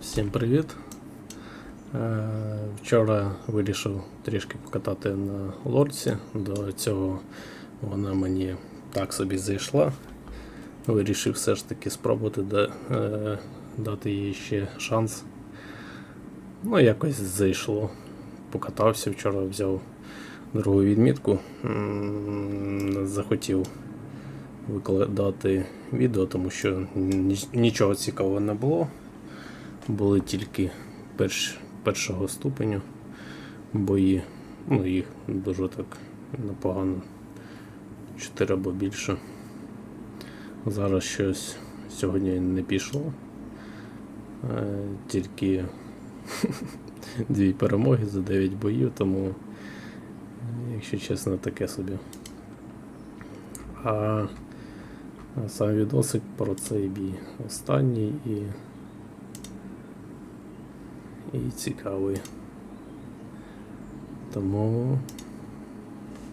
Всім привіт. Е, Вчора вирішив трішки покатати на лорці. До цього вона мені так собі зайшла. Вирішив все ж таки спробувати е, дати їй ще шанс. Ну, якось зайшло. Покатався вчора, взяв другу відмітку. Захотів викладати відео, тому що нічого цікавого не було. Були тільки перш, першого ступеню бої. Ну, їх дуже так непогано. 4 або більше. Зараз щось сьогодні не пішло. Е, Тільки дві перемоги за 9 боїв, тому, якщо чесно, таке собі. А сам відосик про цей бій останній і, і цікавий. Тому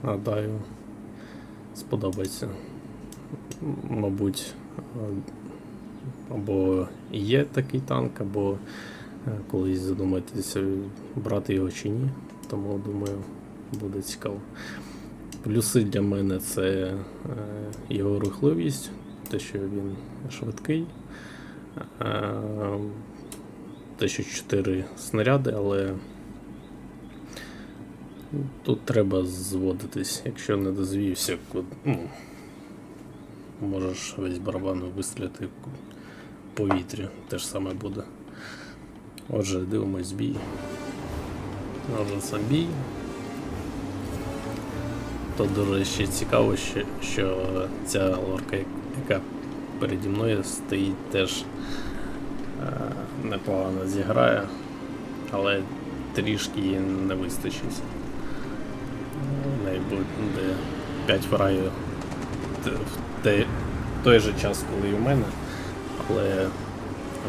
гадаю, сподобається. Мабуть, або є такий танк, або е, колись задумаєтеся, брати його чи ні. Тому думаю, буде цікаво. Плюси для мене це е, його рухливість, те, що він швидкий, е, те, що 4 снаряди, але тут треба зводитись. Якщо не дозвівся, ну, можеш весь барабан вистріляти в повітря, те ж саме буде. Отже, дивимось бій. Отже, сам бій. То дуже ще цікаво, що, що ця лорка, яка переді мною стоїть, теж е, непогано зіграє, але трішки їй не вистачить. В неї буде 5 фрагів т- в той же час, коли і в мене, але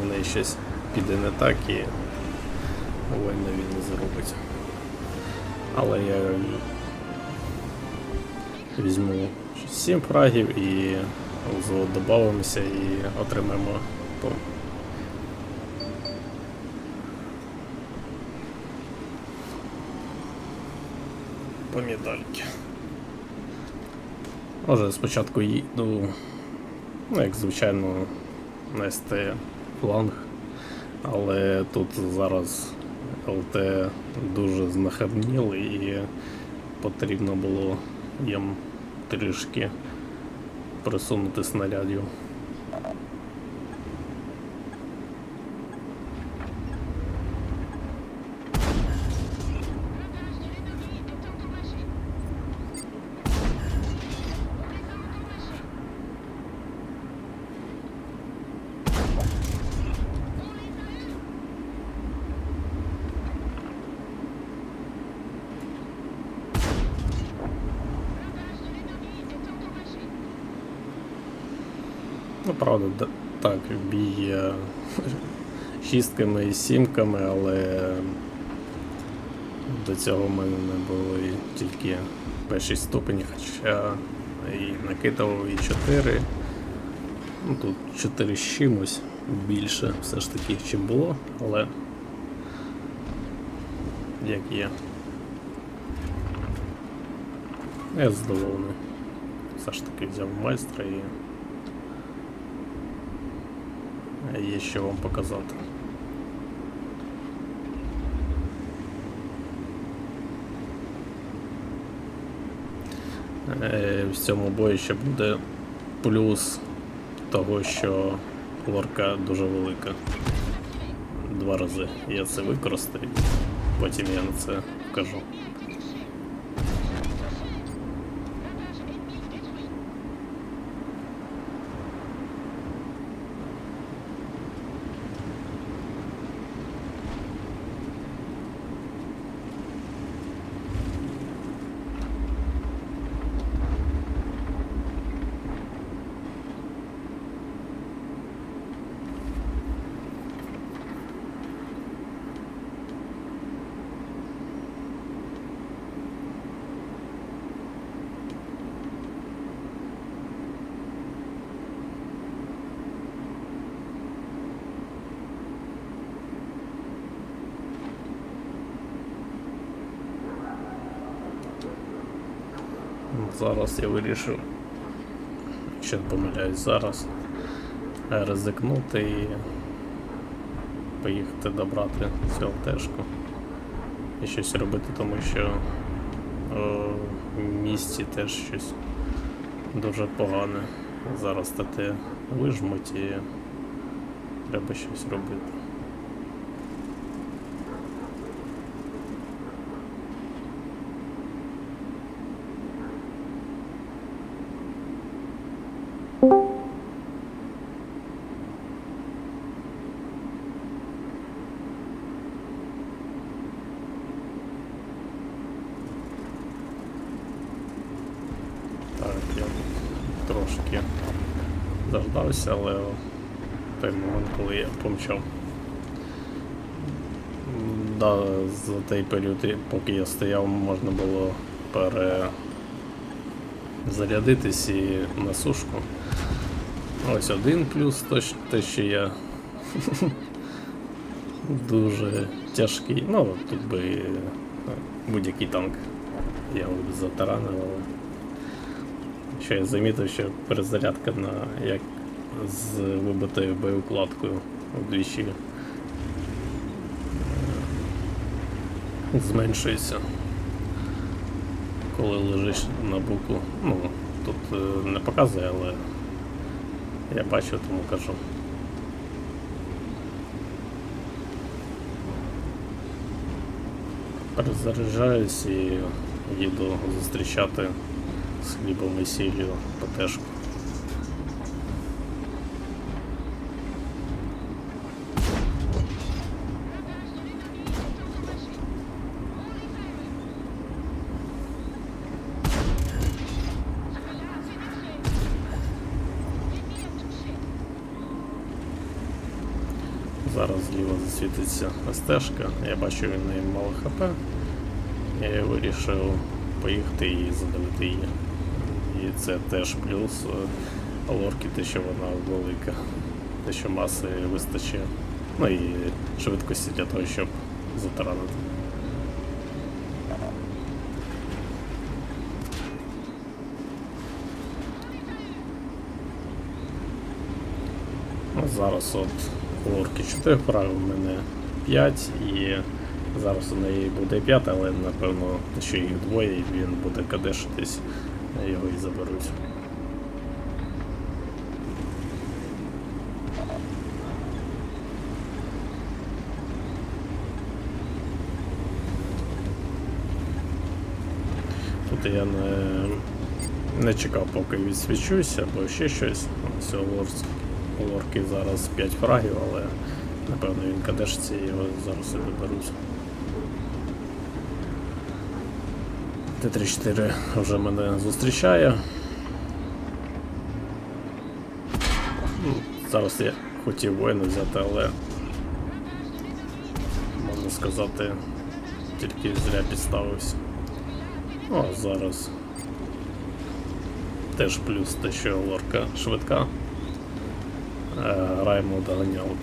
в неї щось піде не так і вольно він не заробить. Але я візьму 7 фрагів і додаємося і отримаємо по. По медальки. Може спочатку їду, ну як звичайно, нести фланг, але тут зараз ЛТ дуже знахабніли і потрібно було їм трішки присунути снарядів. Ну, правда, так, бій шістками і сімками, але до цього в мене не були тільки перші ступені, хоча і накидав і 4. Ну, тут 4 з чимось більше все ж таки, чим було, але як є. Я задоволений. Все ж таки взяв майстра і є що вам показати. Е, В цьому бою ще буде плюс того, що лорка дуже велика. Два рази я це використаю, потім я на це вкажу. Зараз я вирішив, якщо не помиляюсь зараз, ризикнути і поїхати добрати цю ЛТшку і щось робити, тому що е, в місті теж щось дуже погане. Зараз ТТ вижмуть і треба щось робити. Так, я трошки дождався, але в той момент, коли я помчав. Да, за той період, поки я стояв, можна було перезарядитись і на сушку. Ось один плюс, те, що я дуже тяжкий. Ну, тут би е, будь-який танк я затаранив, що я замітив, що перезарядка на як з вибитою боєукладкою вдвічі зменшується. Коли лежиш на буку. Ну, тут е, не показує, але я бачу, тому кажу. Перезаряджаюсь і їду зустрічати з хлібом і сіллю ПТшку. Зараз зліва засвітиться СТшка, я бачу він неї мало ХП. Я вирішив поїхати і задавити її. І це теж плюс е, лорки, те, що вона велика, те, що маси вистачає. Ну і швидкості для того, щоб затаранити. Ну, Зараз от у 4 вправи, у мене 5 і зараз у неї буде 5, але напевно, що їх двоє і він буде кадешитись, його і заберуть. Тут я не, не чекав, поки відсвічуся, або ще щось. Ось лорс- у лорки зараз 5 фрагів, але напевно він кадешиться і його зараз і доберуть. Т-34 вже мене зустрічає. Ну, Зараз я хотів воїна взяти, але можна сказати, тільки зря підставився. О, зараз теж плюс те, що лорка швидка. Граємо доганялки.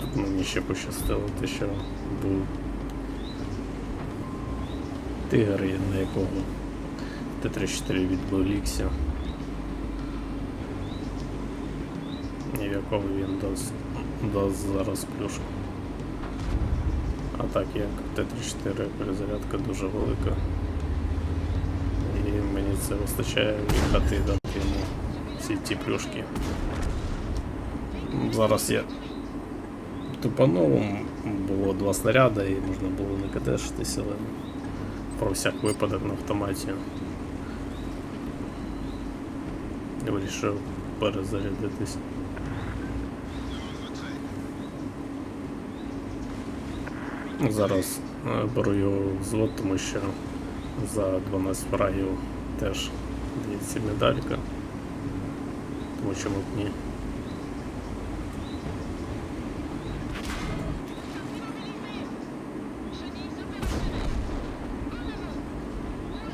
Тут мені ще пощастило те, що був тигр, на якого Т-34 відбив Ліксі. І в якого він дасть, зараз плюшку. А так як Т-34 перезарядка дуже велика. І мені це вистачає віддати і дати йому всі ті плюшки. Зараз я тупанув, було два снаряди і можна було не кадешитися, але про всяк випадок на автоматі вирішив перезарядитись. Зараз е, беру його взвод, тому що за 12 фрагів теж дається медалька. Тому чому б ні.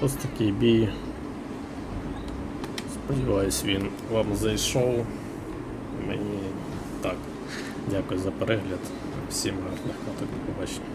Ось такий бій. Сподіваюсь, він вам зайшов. Мені так. Дякую за перегляд. Всім гарних каток. Побачення.